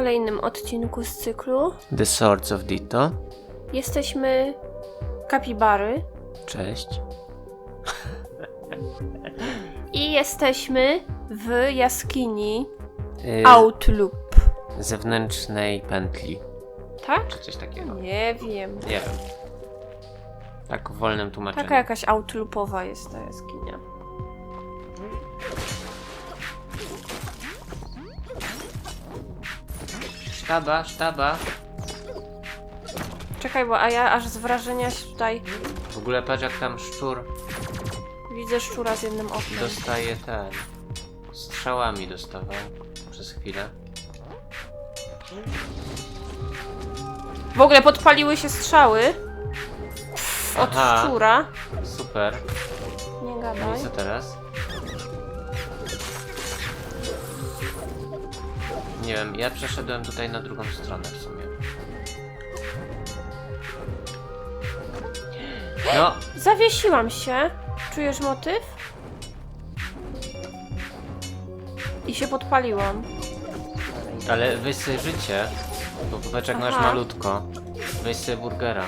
Kolejnym odcinku z cyklu. The Swords of Ditto. Jesteśmy kapibary Cześć. i jesteśmy w jaskini Y, Outloop. zewnętrznej pętli, Tak? czy coś takiego. Nie wiem. Nie wiem. Tak w wolnym tłumaczeniu. Taka jakaś outloopowa jest ta jaskinia. Sztaba, sztaba. Czekaj, bo a ja aż z wrażenia się tutaj W ogóle patrz jak tam szczur widzę szczura z jednym okiem. dostaje ten. Strzałami dostawał przez chwilę. W ogóle podpaliły się strzały Pff, od Aha. szczura. Super. Nie No gadaj. i co teraz? Nie wiem, ja przeszedłem tutaj na drugą stronę w sumie. No, Zawiesiłam się. Czujesz motyw? I się podpaliłam. ale sobie życie, bo popatrz jak masz Aha. malutko. Weź sobie burgera.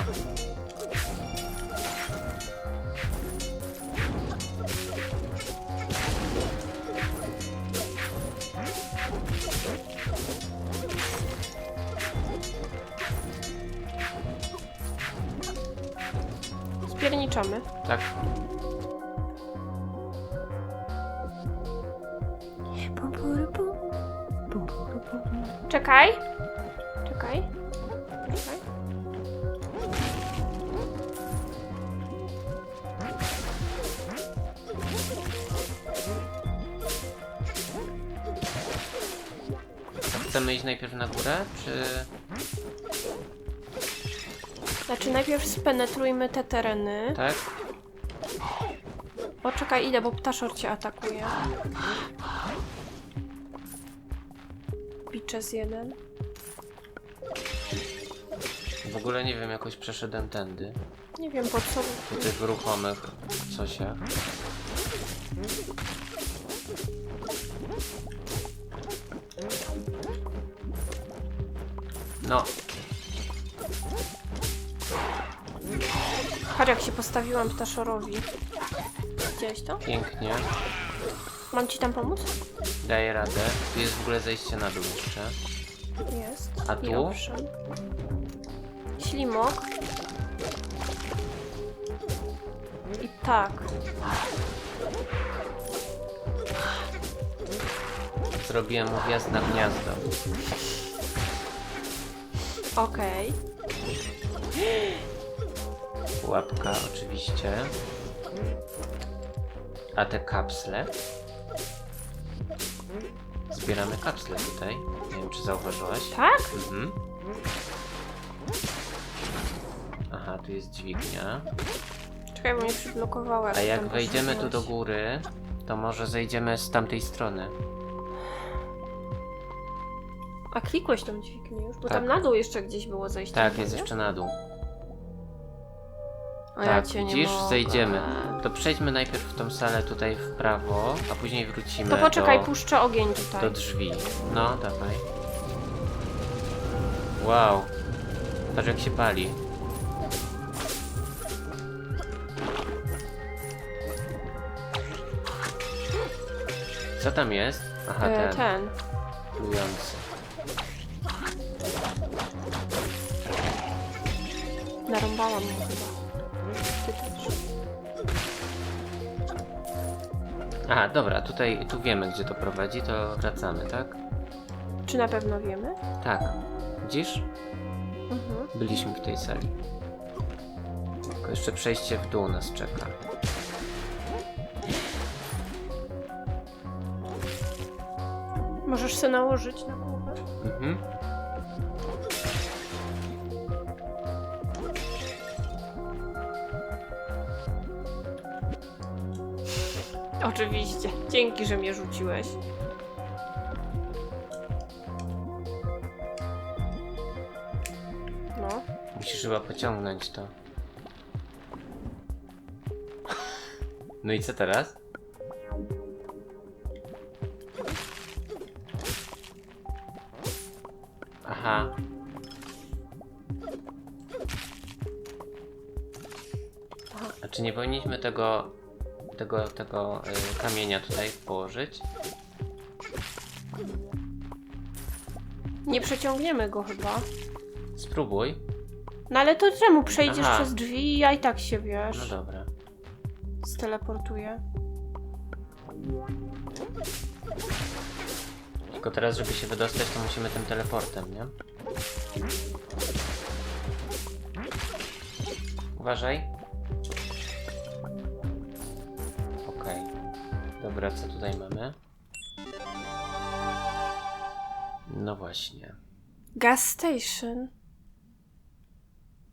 Spierniczamy. Tak. Czekaj. Czekaj. Czekaj. Chcemy iść najpierw na górę, czy... Znaczy najpierw spenetrujmy te tereny. tak? O, czekaj, idę, bo ptaszor cię atakuje. Biczes jeden. W ogóle nie wiem, jakoś przeszedłem tędy. Nie wiem po co. Po tych ruchomych cosiach. No, Patrz jak się postawiłam ptaszorowi. Widziałeś to? pięknie. Mam ci tam pomóc? Daję radę. Tu jest w ogóle zejście na dół jeszcze. Jest. A I tu? owszem. Ślimok. I tak. Zrobiłem mu wjazd na gniazdo. Okej. Łapka oczywiście. A te kapsle? Zbieramy kapsle tutaj. Nie wiem, czy zauważyłaś. Tak? Mhm. Aha, tu jest dźwignia. Czekaj, bo mnie przyblokowało. A jak wejdziemy tu do góry, to może zejdziemy z tamtej strony. A klikłeś tą dźwignię już? Bo Tak. tam na dół jeszcze gdzieś było zejście. Tak, jest nie? jeszcze na dół. A ja tak, cię nie widzisz, mogę. zejdziemy. To przejdźmy najpierw w tą salę tutaj w prawo, a później wrócimy To poczekaj, do, puszczę ogień tutaj. do drzwi. No, dawaj. Wow. Patrz jak się pali. Co tam jest? Aha, E, ten. ten. Plujący. Narąbałam mu chyba. Aha, dobra, tutaj, tu wiemy gdzie to prowadzi, to wracamy, tak? Czy na pewno wiemy? Tak. Widzisz? Mhm. Byliśmy w tej sali. Tylko jeszcze przejście w dół nas czeka. Możesz się nałożyć na głowę? Mhm. Oczywiście. Dzięki, że mnie rzuciłeś. No. Musisz chyba pociągnąć to. No i co teraz? Aha. A czy nie powinniśmy tego tego, tego y, kamienia tutaj położyć? Nie przeciągniemy go chyba. Spróbuj. No ale to czemu przejdziesz Aha. przez drzwi i ja i tak się No wiesz. dobra. Steleportuję. Tylko teraz, żeby się wydostać, to musimy tym teleportem, nie? Uważaj. Dobra, co tutaj mamy? No właśnie. Gas station.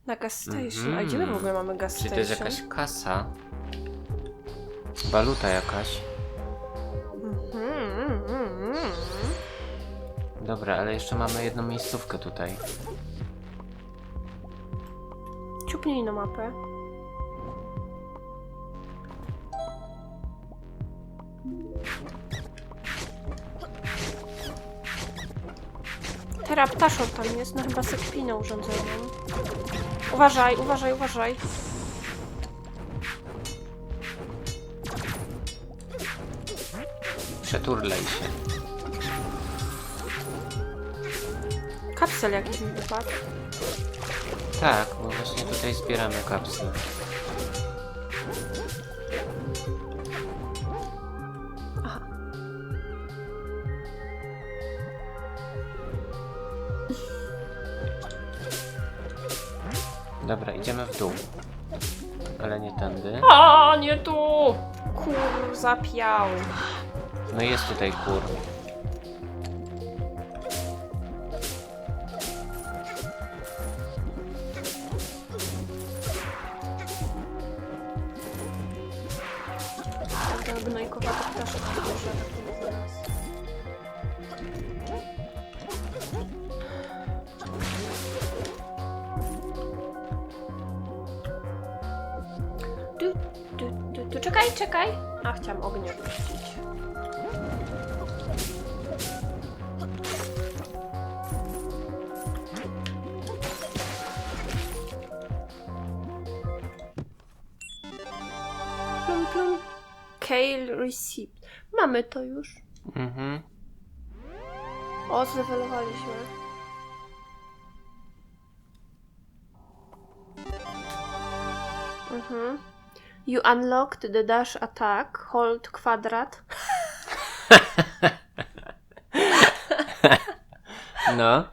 Na gas station. A gdzie my w ogóle mamy gas Czyli station? to jest jakaś kasa? Waluta jakaś? Mhm, mhm, mhm. Dobra, ale jeszcze mamy jedną miejscówkę tutaj. Ciupnij na mapę. Teraz ptaszor tam jest, no chyba sekpinę urządzeniem. Uważaj, uważaj, uważaj. Przeturlej się. Kapsel jakiś mi wypadł. Tak, bo właśnie tutaj zbieramy kapsle. Dobra, idziemy w dół. Ale nie tędy. A, nie tu! Kur, zapiał. No jest tutaj kur. Plum, plum. Kale Receipt. Mamy to już. Mhm. O, zlewelowaliśmy. Mhm. You unlocked the dash attack. Hold kwadrat. No.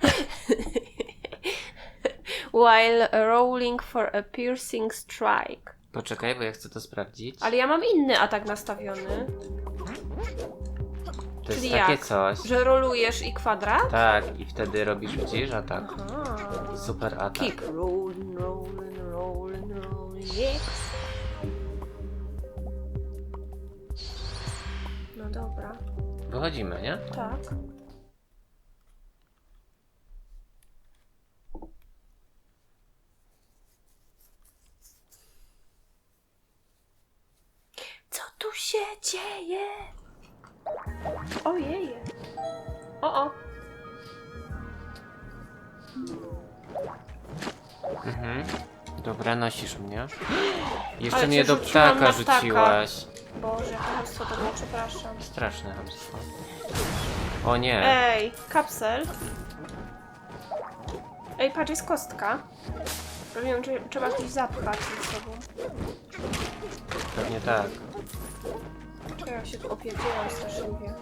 While rolling for a piercing strike. Poczekaj, bo ja chcę to sprawdzić. Ale ja mam inny atak nastawiony. To jest czyli takie jak? coś. Że rolujesz i kwadrat? Tak, i wtedy robisz widzisz atak. Aha. Super atak. Keep rolling, rolling, rolling, rolling, yeah. Dobra, Wychodzimy, nie? tak. Co tu się dzieje? Ojej. O, o. Mhm. Dobra, nosisz mnie. Jeszcze Ale mnie do ptaka na ptaka. rzuciłaś. Boże, hamstwo to było, przepraszam. Straszne hamstwo. O nie. Ej, kapsel. Ej, patrz, jest kostka. Wiem, czy trzeba gdzieś zapchać ze sobą. Pewnie tak. Czekaj, ja się tu opierdziłam straszliwie.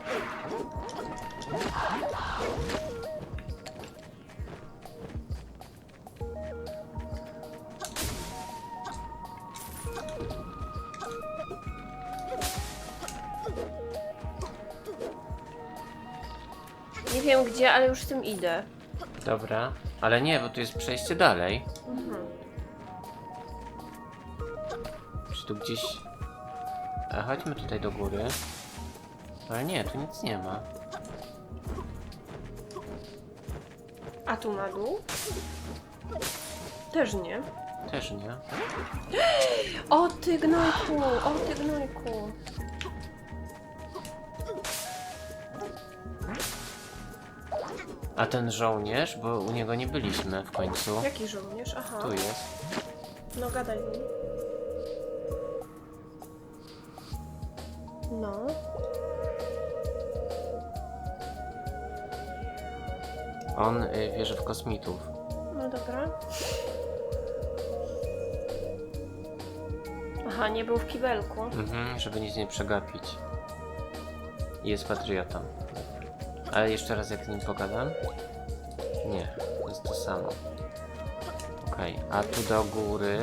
Wiem gdzie, ale już z tym idę. Dobra. Ale nie, bo tu jest przejście dalej. Mhm. Czy tu gdzieś... A chodźmy tutaj do góry. Ale nie, tu nic nie ma. A tu na dół? Też nie. Też nie. O ty gnojku, o ty gnojku. A ten żołnierz, bo u niego nie byliśmy w końcu. Jaki żołnierz? Aha. Tu jest. No gadaj. No. On y, wierzy w kosmitów. No dobra. Aha, nie był w kibelku. Mhm, żeby nic nie przegapić. Jest patriotą. Ale jeszcze raz jak z nim pogadam? Nie, to jest to samo. Okej, a tu do góry.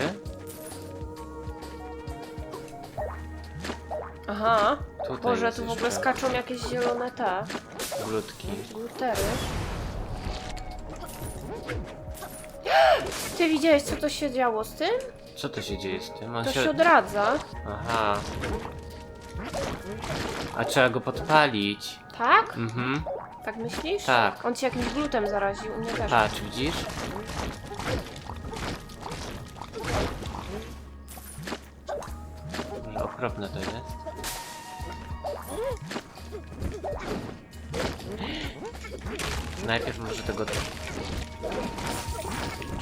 Aha. Tutaj Boże, tu w ogóle jeszcze skaczą jakieś zielone te Glutki. glutery. Ty widziałeś, co to się działo z tym? Co to się dzieje z tym? On To się... się odradza. Aha. A trzeba go podpalić. Tak? Mhm. Tak myślisz? Tak. On cię jakimś glutem zaraził, mnie też. Patrz, widzisz? Ale Okropne to jest. Najpierw może tego...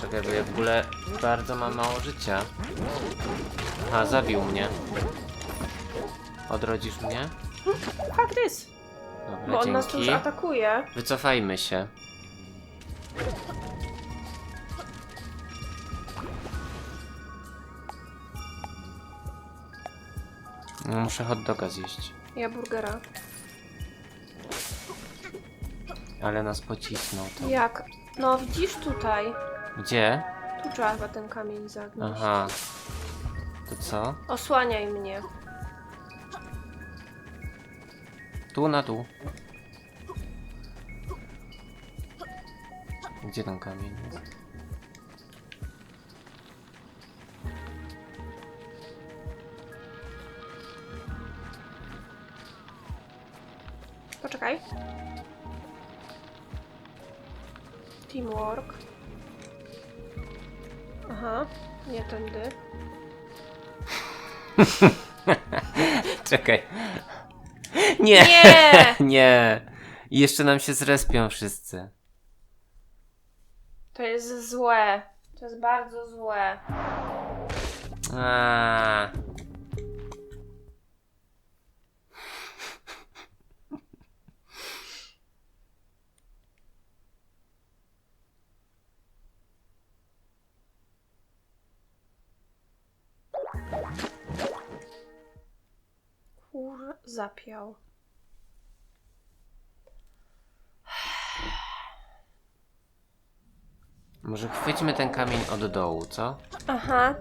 Czekaj, bo ja w ogóle bardzo mam mało życia. Aha, zabił mnie. Odrodzisz mnie? Fakt jest, Dobra, bo on nas tu już dzięki. atakuje. Wycofajmy się. No, muszę hot doga zjeść. Ja burgera. Ale nas pocisnął to. Jak? No widzisz tutaj. Gdzie? Tu trzeba ten kamień zagnieść. Aha. To co? Osłaniaj mnie. Tu na dół. Gdzie ten kamień jest? Poczekaj. Teamwork. Aha, nie tędy. Czekaj. Nie! Nie! Nie! I jeszcze nam się zrespią wszyscy. To jest złe. To jest bardzo złe. A. Kur zapiał. Może chwyćmy ten kamień od dołu, co? Aha.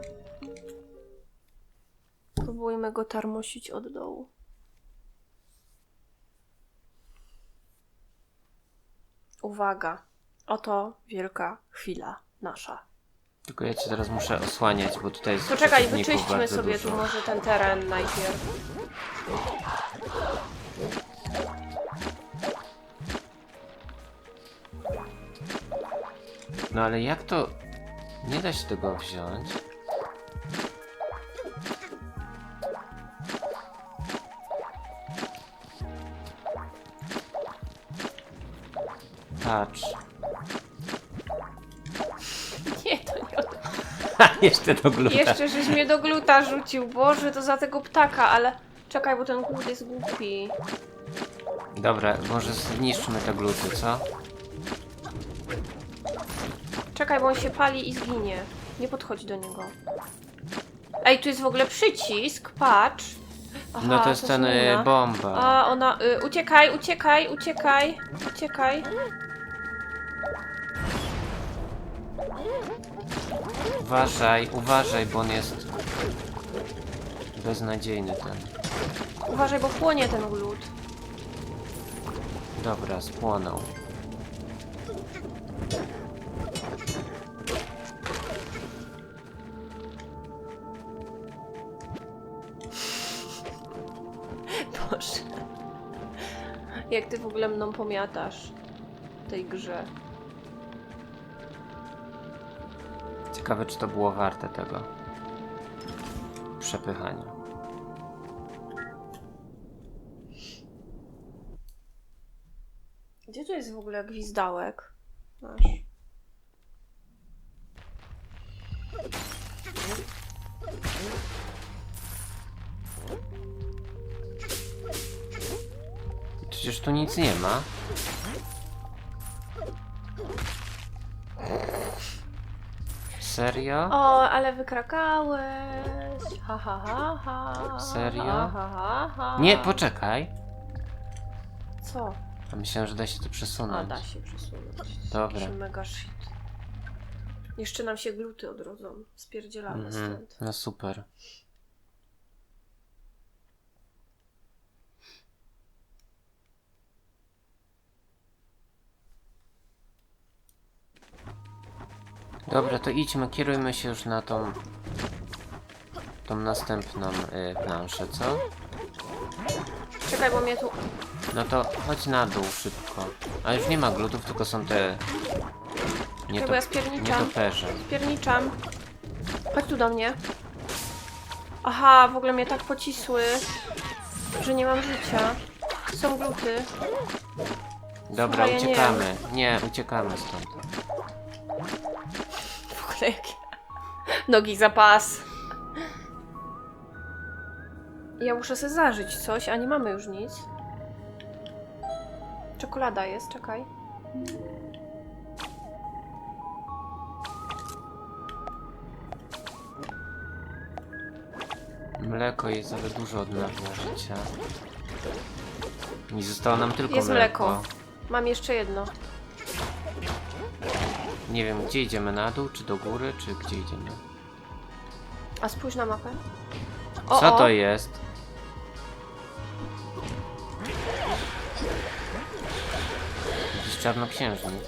Próbujmy go tarmosić od dołu. Uwaga. Oto wielka chwila nasza. Tylko ja cię teraz muszę osłaniać, bo tutaj jest Poczekaj, przeciwników wyczyśćmy bardzo sobie dużo. tu może ten teren najpierw. No ale jak to... Nie da się tego wziąć? Patrz. Nie, to nie od... Jeszcze do gluta. Jeszcze żeś mnie do gluta rzucił. Boże, to za tego ptaka, ale... Czekaj, bo ten glut jest głupi. Dobra, może zniszczmy te gluty, co? Czekaj, bo on się pali i zginie. Nie podchodź do niego. Ej, tu jest w ogóle przycisk, patrz. Aha, No to jest ten y, bomba. A, ona... Y, uciekaj, uciekaj, uciekaj, uciekaj. Uważaj, uważaj, bo on jest beznadziejny ten. Uważaj, bo płonie ten glut. Dobra, spłonął. Ogóle mną pomiatasz w tej grze. Ciekawe, czy to było warte tego przepychania. Gdzie tu jest w ogóle gwizdałek? Masz. Przecież tu nic nie ma. Serio? O, ale wykrakałeś. Ha, ha, ha, ha. Serio? Ha, ha, ha, ha. Nie, poczekaj. Co? A myślałem, że da się to A, przesunąć. da się przesunąć. Dobra. Jakiś Mega shit. Jeszcze nam się gluty odrodzą. Spierdzielamy Mhm. stąd. No super. Dobra, to idźmy, kierujmy się już na tą tą następną y, planszę, co? Czekaj, bo mnie tu... No to chodź na dół szybko. A już nie ma glutów, tylko są te... Nie, Czekaj, bo ja spierniczam. nietoperze. Pierniczam. Chodź tu do mnie. Aha, w ogóle mnie tak pocisły, że nie mam życia. Są gluty. Dobra, Słuchaj, ja nie uciekamy. Nie, uciekamy stąd. Nogi za pas. Ja muszę sobie zażyć coś, a nie mamy już nic. Czekolada jest, czekaj. Mleko jest ale dużo odnawia życia. I zostało nam tylko Jest mleko. mleko. Mam jeszcze jedno. Nie wiem, gdzie idziemy, na dół, czy do góry, czy gdzie idziemy? A spójrz na mapę. Co to jest? Jakiś czarnoksiężnik.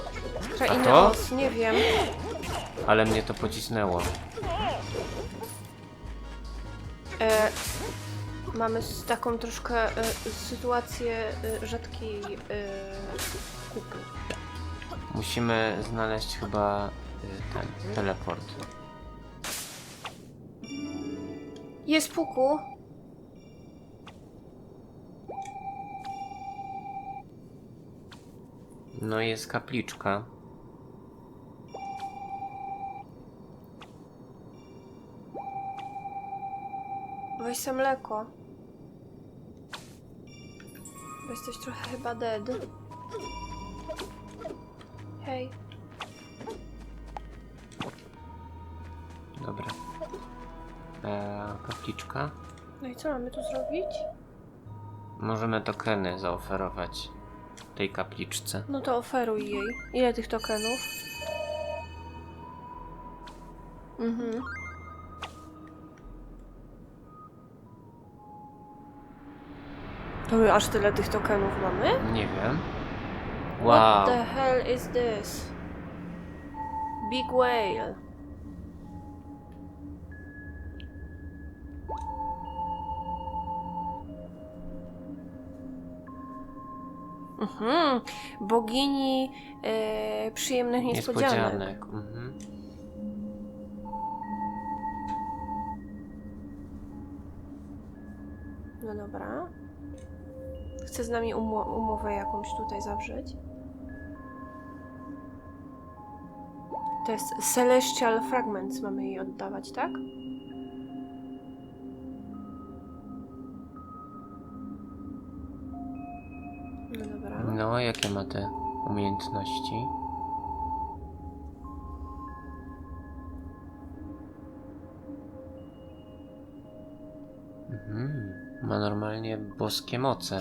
A to? os, nie wiem. Ale mnie to pocisnęło. E, mamy s- taką troszkę e, sytuację e, rzadkiej e, kupy. Musimy znaleźć chyba y, ten teleport. Jest puku. No jest kapliczka. Weź se mleko. Bo jesteś trochę chyba dead. Hej. No i co mamy tu zrobić? Możemy tokeny zaoferować tej kapliczce. No to oferuj jej. Ile tych tokenów? Mhm. To my aż tyle tych tokenów mamy? Nie wiem. What Wow. the hell is this? Big whale. Mhm. Bogini e, przyjemnych niespodzianek. Niespodzianek. Mhm. No dobra. Chce z nami umo- umowę jakąś tutaj zawrzeć. To jest Celestial Fragments mamy jej oddawać, tak? No dobra. No, jakie ma te umiejętności? Mhm. Ma normalnie boskie moce.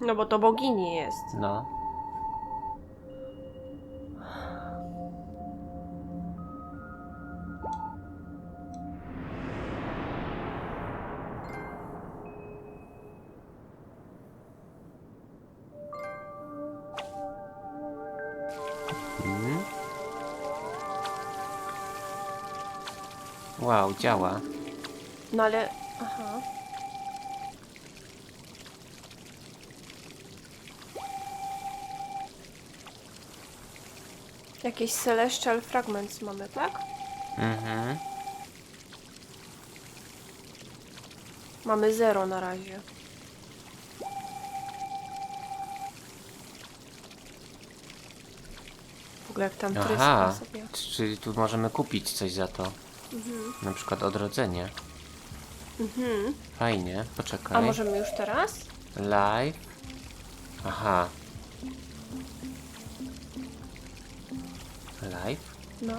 No bo to bogini jest. No. Działa. No ale... Aha. Jakieś Celestial Fragments mamy, tak? Mhm. Mamy zero na razie. ogóle jak tam Aha, sobie. czyli tu możemy kupić coś za to. Mhm. Na przykład odrodzenie. Mhm. Fajnie, poczekaj. A możemy już teraz? Live. Aha. Live? No,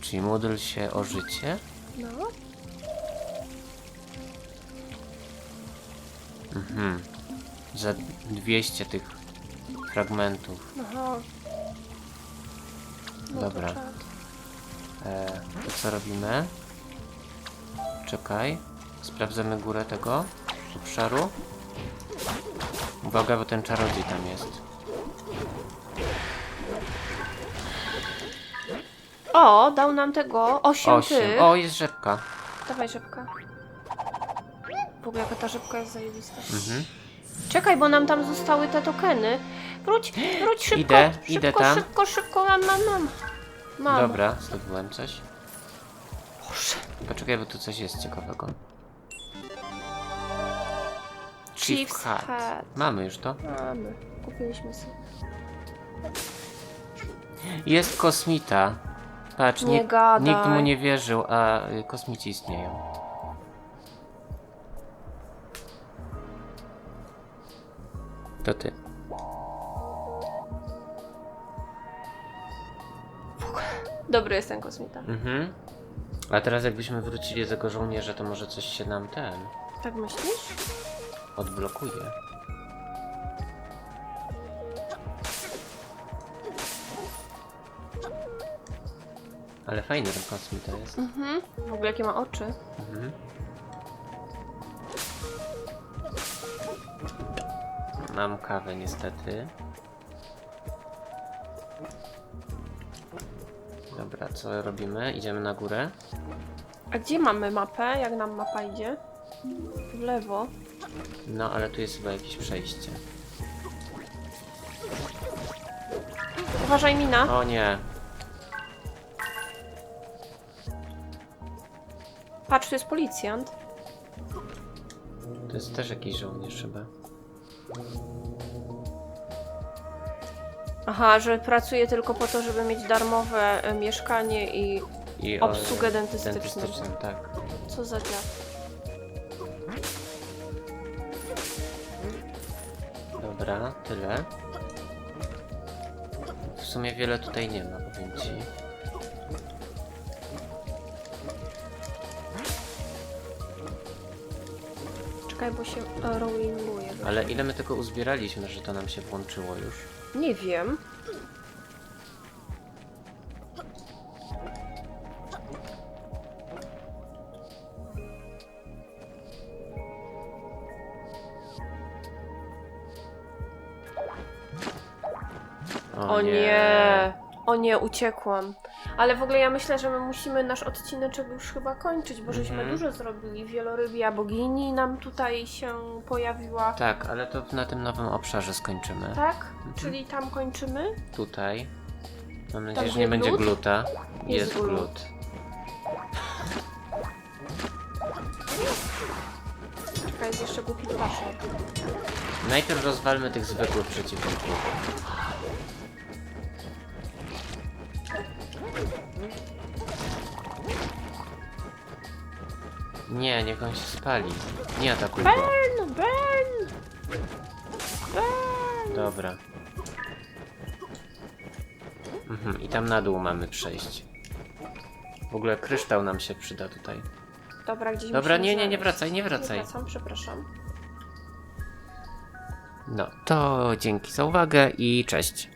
Czyli módl się o życie? no. Mhm. Za 200 tych fragmentów. Aha. No to Dobra. czad. E, to co robimy? Czekaj. Sprawdzamy górę tego obszaru. Uwaga, bo ten czarodziej tam jest. O, dał nam tego. Osiem, Osiem. O, jest rzepka. Dawaj żabka. W ogóle jaka ta żabka jest zajebista. Mhm. Czekaj, bo nam tam zostały te tokeny. Wróć, wróć szybko. Idę, szybko, idę tam. Szybko, szybko, mam, mam, mam. Mam. Dobra, zdobyłem coś. Boże. Poczekaj, bo tu coś jest ciekawego. Chief's hat. Mamy już to. Mamy. Kupiliśmy sobie. Jest kosmita. Patrz, Nie nikt, gadaj. nikt mu nie wierzył, a y, kosmici istnieją. To ty. Dobry jest ten kosmita. Mhm. A teraz jakbyśmy wrócili do tego żołnierza, to może coś się nam ten Tak myślisz? odblokuje. Ale fajny ten kosmita jest. Mhm. W ogóle jakie ma oczy. Mhm. Mam kawę niestety. Dobra, co robimy? Idziemy na górę. A gdzie mamy mapę? Jak nam mapa idzie? W lewo. No, ale tu jest chyba jakieś przejście. Uważaj, mina. O nie, Patrz, tu jest policjant. to jest też jakiś żołnierz chyba. Aha, że pracuje tylko po to, żeby mieć darmowe e, mieszkanie i I Obsługę dentystyczną. dentystyczną, tak. co za dziad. Dobra, tyle. W sumie wiele tutaj nie ma, powiem ci. Czekaj, bo się e. Ale ile my tego uzbieraliśmy, że to nam się włączyło już? Nie wiem. O nie. O nie, uciekłam. Ale w ogóle ja myślę, że my musimy nasz odcineczek już chyba kończyć, bo żeśmy Mhm. dużo zrobili. Wielorybia bogini nam tutaj się pojawiła. Tak, ale to na tym nowym obszarze skończymy. Tak? Czyli tam kończymy? Tutaj. Mam nadzieję, że nie gdzie będzie glut? gluta. Jest Jest glut. glut. Czekaj, jest jeszcze głupi paszek. Najpierw rozwalmy tych zwykłych przeciwników. Nie, niech on się spali. Nie atakuj go. Burn, burn! Burn! Dobra. Mhm, i tam na dół mamy przejść. W ogóle kryształ nam się przyda tutaj. Dobra, gdzieś Dobra, musimy nie, nie, nie znaleźć. wracaj, nie Nie wracaj. wracam, przepraszam. No, to dzięki za uwagę i cześć.